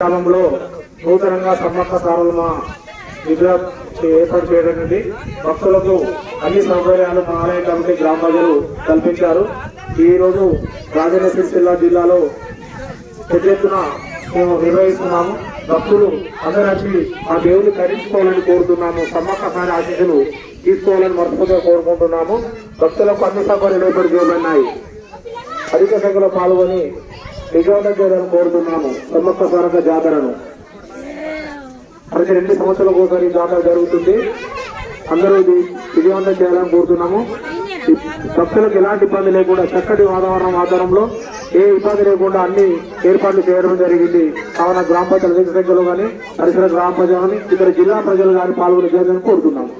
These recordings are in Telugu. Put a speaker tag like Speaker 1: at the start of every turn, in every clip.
Speaker 1: గ్రామంలో నూతనంగా సమ్మక్క సారలమ విగ్రహం ఏర్పాటు చేయడానికి భక్తులకు అన్ని సౌకర్యాలు మా ఆలయ కమిటీ గ్రామ ప్రజలు కల్పించారు. ఈరోజు రోజు రాజన్న సిరిసిల్ల జిల్లాలో పెద్ద ఎత్తున మేము నిర్వహిస్తున్నాము. భక్తులు అందరూ వచ్చి ఆ దేవుని కరించుకోవాలని కోరుతున్నాము. సమ్మక్క సారి ఆశీస్సులు తీసుకోవాలని మనస్ఫూర్తిగా కోరుకుంటున్నాము. భక్తులకు అన్ని సౌకర్యాలు ఏర్పాటు చేయబడినాయి. అధిక సంఖ్యలో పాల్గొని విజయవంతం చేయాలని కోరుతున్నాము. సమ్మక్క సారక జాతరను. ప్రతి రెండు సంవత్సరాలకు ఒకసారి జాతర జరుగుతుంది. అందరూ ఇది విజయవంతం చేయాలని కోరుతున్నాము. భక్తులకు ఎలాంటి ఇబ్బంది లేకుండా చక్కటి వాతావరణం ఆధారంలో ఏ ఇబ్బంది లేకుండా అన్ని ఏర్పాట్లు చేయడం జరిగింది. కావున గ్రామ ప్రజల అధిక కానీ పరిసర గ్రామ ప్రజలు కానీ ఇతర జిల్లా ప్రజలు కానీ పాల్గొని చేయాలని కోరుతున్నాము.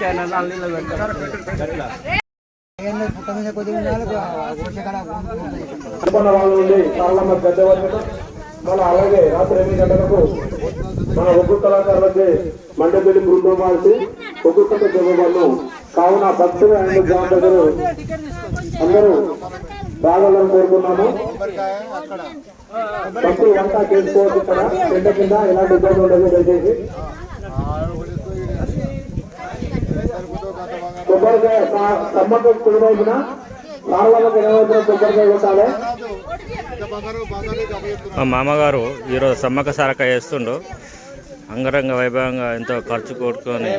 Speaker 2: ఛానల్
Speaker 1: చాలా మంది మన అలాగే రాత్రి ఎనిమిది గంటలకు మన ఒగ్గు కళాకారులకి మండపల్లి బృందం వారికి ఒగ్గుతో జగవాళ్ళు కావున భక్తులు అండ్ గ్రామ దగ్గర అందరూ రావాలని కోరుకున్నాము భక్తులు వంట చేసుకోవచ్చు ఇక్కడ చెడ్డ కింద ఎలాంటి ఇబ్బంది ఉండదు దయచేసి కొబ్బరికాయ కుడివైపున సార్వలకు ఎనవైపున కొబ్బరికాయ కొట్టాలి
Speaker 3: మా మామగారు ఈరోజు సమ్మక్క సారక చేస్తుండు అంగరంగ వైభవంగా ఎంతో ఖర్చు కొట్టుకొని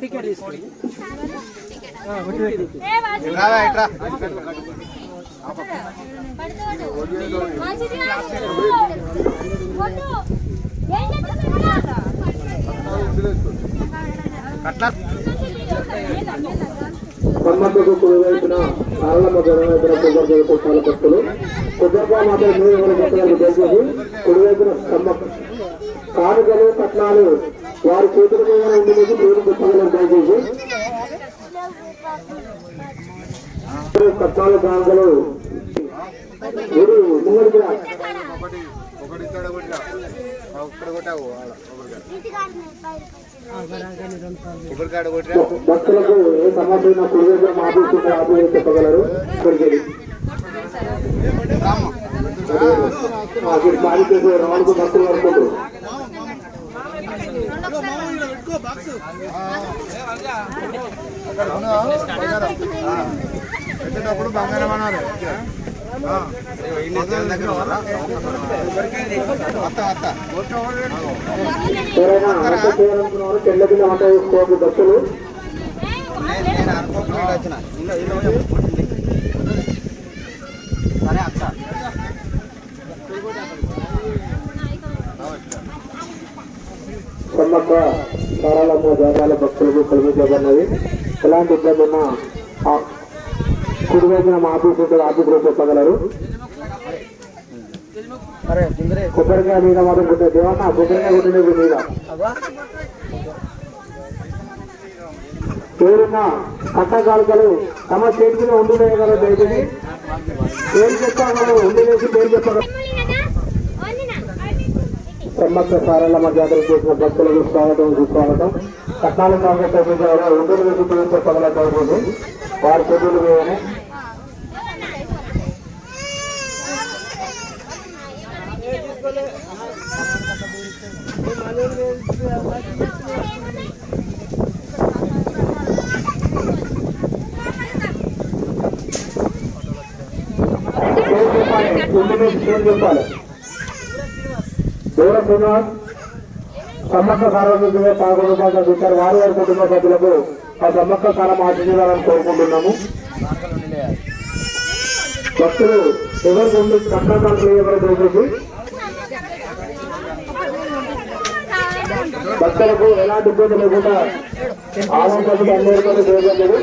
Speaker 2: టికెట్
Speaker 1: సమ్మక్కకు కుడివైపున సారలమ్మ జనవైపున కొబ్బరికాయ కొట్టాలి భక్తులు కొబ్బరికాయ మాత్రం మూడు ఎవరు కొట్టాలని కుడివైపున సమ్మక్క కానుకలు కట్నాలు వారి చేతుల మీద ఉండి మీకు మీరు చెప్పగలరు దయచేసి కట్నాలు భక్తులకు ఏ సమస్య ఉన్నా కుడివైపున ఆఫీసు చెప్పగలరు ఇక్కడికి వెళ్ళి. అక్కడ భక్తులు అనుకుంటారు
Speaker 4: పెట్టేటప్పుడు బంగారం అన్నారు
Speaker 1: చేసుకోవద్దు భక్తులు సమ్మక్క సారాలమ్మ జాగాల భక్తులకు కలిగించబడినది ఎలాంటి ఇబ్బంది ఉన్నా ఆ కుడివైపున మా ఆఫీస్ ఉంటుంది ఆఫీసులో చెప్పగలరు కొబ్బరికాయ మీద మాత్రం కొట్టే దేవన్న కొబ్బరికాయ కొట్టినది మీద. ఎవరున్నా కట్టకాలికలు తమ చేతి మీద ఉండులేయగలరు దయచేసి. పేరు చెప్పగలరు ఉండిలేసి పేరు చెప్పగలరు. సమ్మక్క సారలమ్మ జాతర చేసిన భక్తులకు స్వాగతం సుస్వాగతం. కట్నాల కాంగ్రెస్ ఉండలు వేసి పేరు చెప్పగలరు దయచేసి వారి చేతులు వేయని చెప్పాలి? ఉండిలేసి శ్రీనివాస్ సమ్మక్క సార్వజనిక పాల్గొన చూశారు వారి వారి కుటుంబ సభ్యులకు ఆ సమ్మక్క కాలం ఆశీర్వాదాలను కోరుకుంటున్నాము. భక్తులు ఎవరి ముందు కష్టాలు ఎవరు దయచేసి భక్తులకు ఎలాంటి ఇబ్బంది లేకుండా ఆలోచనకు అందరికీ చేయగలరు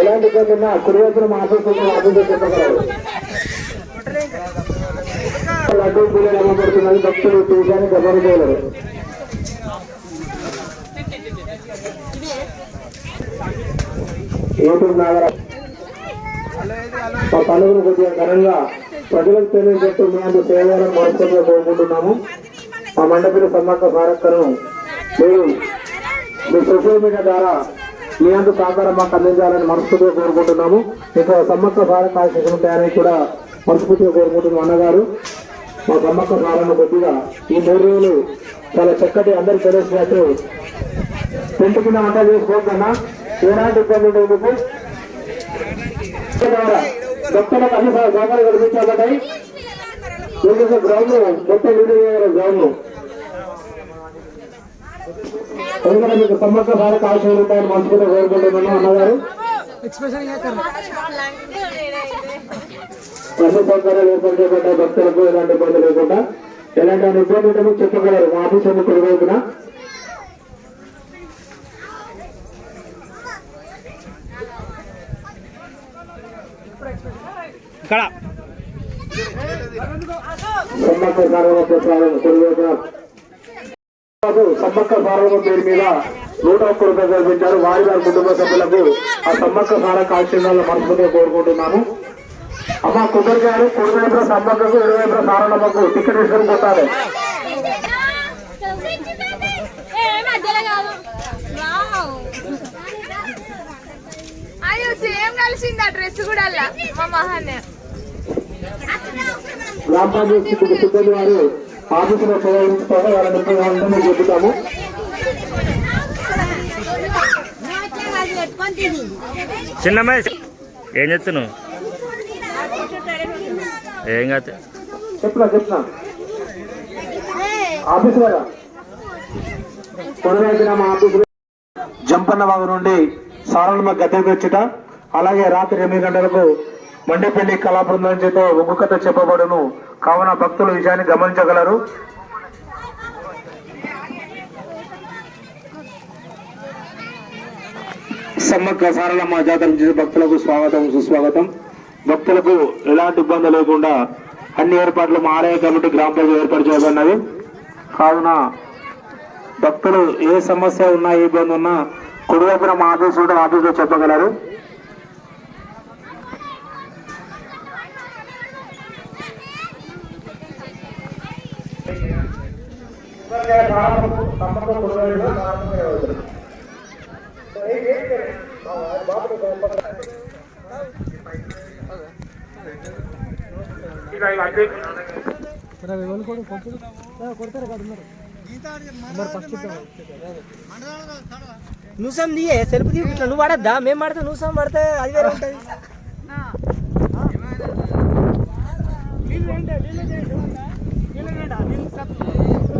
Speaker 1: ఎలాంటి ఇబ్బంది ఉన్నా కుడివైపున మాట్లాడుతున్న అభివృద్ధి చెప్పగలరు. లడ్డూ పూలు అమ్మబడుతున్నది భక్తులు చూసాని గమనించగలరు. ఏటూరు నాగరాజు. మా పలువురు కొద్దిగా ఘనంగా ప్రజలకు తెలియజేస్తూ మీ సేవలను మనస్ఫూర్తిగా కోరుకుంటున్నాము. మా మండపిన సమ్మక్క సారక్కను మీరు మీ సోషల్ మీడియా ద్వారా మీ అందు సహకారం మాకు అందించాలని మనస్ఫూర్తిగా కోరుకుంటున్నాము. ఇంకా సమ్మక్క సారక్క ఆశీస్సులు ఉంటాయని కూడా మనస్ఫూర్తిగా కోరుకుంటున్నాం అన్నగారు. మా సమ్మక్క సారన్న కొద్దిగా ఈ మూడు రోజులు చాలా చక్కటి అందరు తెలిసినట్టు టెంట్ కింద వంట చేసుకోవద్దన్నా ఎలాంటి ఇబ్బంది ఉండేందుకు భక్తులకు అన్ని సహ- సహకారం కల్పించాలంటాయి గ్రౌండ్ మొత్తం వీడియో గ్రౌండ్ ఎందుకంటే మీకు సమ్మక్క సారక ఆశయం ఉంటాయని మనసుకుంటే కోరుకుంటున్నాను అన్నగారు. ఏర్పాటు చేయబడ్డ భక్తులకు ఎలాంటి ఇబ్బంది లేకుండా ఎలాంటి ఇబ్బంది ఉంటే మీకు చెప్పగలరు. మా ఆఫీస్ కుడివైపున
Speaker 3: ఇక్కడ.
Speaker 1: సమ్మక్క సారవ సమ్మక్క పేరు మీద నూట ఒక్క రూపాయలు కల్పించారు. వారి వారి కుటుంబ సభ్యులకు ఆ సమ్మక్క సారక ఆశీర్వాదాలు మనస్ఫూర్తిగా కోరుకుంటున్నాను అమ్మ కొబ్బరికాయలు కుడివైపున సమ్మక్కకు ఇరువైపున సారమ్మకు టికెట్ తీసుకొని
Speaker 5: వావ్. అయ్యో సేమ్ కలిసింది ఆ డ్రెస్ కూడా మా మహాన్య
Speaker 1: గ్రామ పంచాయతీ సిబ్బంది సిబ్బంది వారు ఆఫీసులో సేవించుకోవాలి వాళ్ళని ఉంటే మేము చెబుతాము
Speaker 3: చిన్నమ్మాయి ఏం చెప్తున్నావు ఏం కాదు.
Speaker 1: చెప్తున్నా చెప్తున్నా. ఆఫీస్ కొనవైపున మా ఆఫీస్ జంపన్న వాగు నుండి సారణమ్మ గద్దెకు వచ్చుట. అలాగే రాత్రి ఎనిమిది గంటలకు మండేపల్లి కళా బృందం చేత ఒగ్గు కథ చెప్పబడును. కావున భక్తులు విషయాన్ని గమనించగలరు. సమ్మక్క సారళమ్మ జాతర భక్తులకు స్వాగతం సుస్వాగతం. భక్తులకు ఎలాంటి ఇబ్బంది లేకుండా అన్ని ఏర్పాట్లు మా ఆలయ కమిటీ గ్రామ ప్రజలు ఏర్పాటు చేయబడినవి కావున భక్తులు ఏ సమస్య ఉన్నా ఏ ఇబ్బంది ఉన్నా కుడివైపున మా ఆఫీస్ ఉంటే ఆఫీస్లో చెప్పగలరు.
Speaker 2: నువ్వు దియే సెల్ఫ్ తీసి ఇట్లా నువ్వు పడద్దా మేము పడితే నువ్వు పడితే అది వేరే ఉంటుంది నీళ్ళు ఏంటి? నీళ్ళు ఏంటి? నీళ్ళు ఏంటి? నీళ్ళు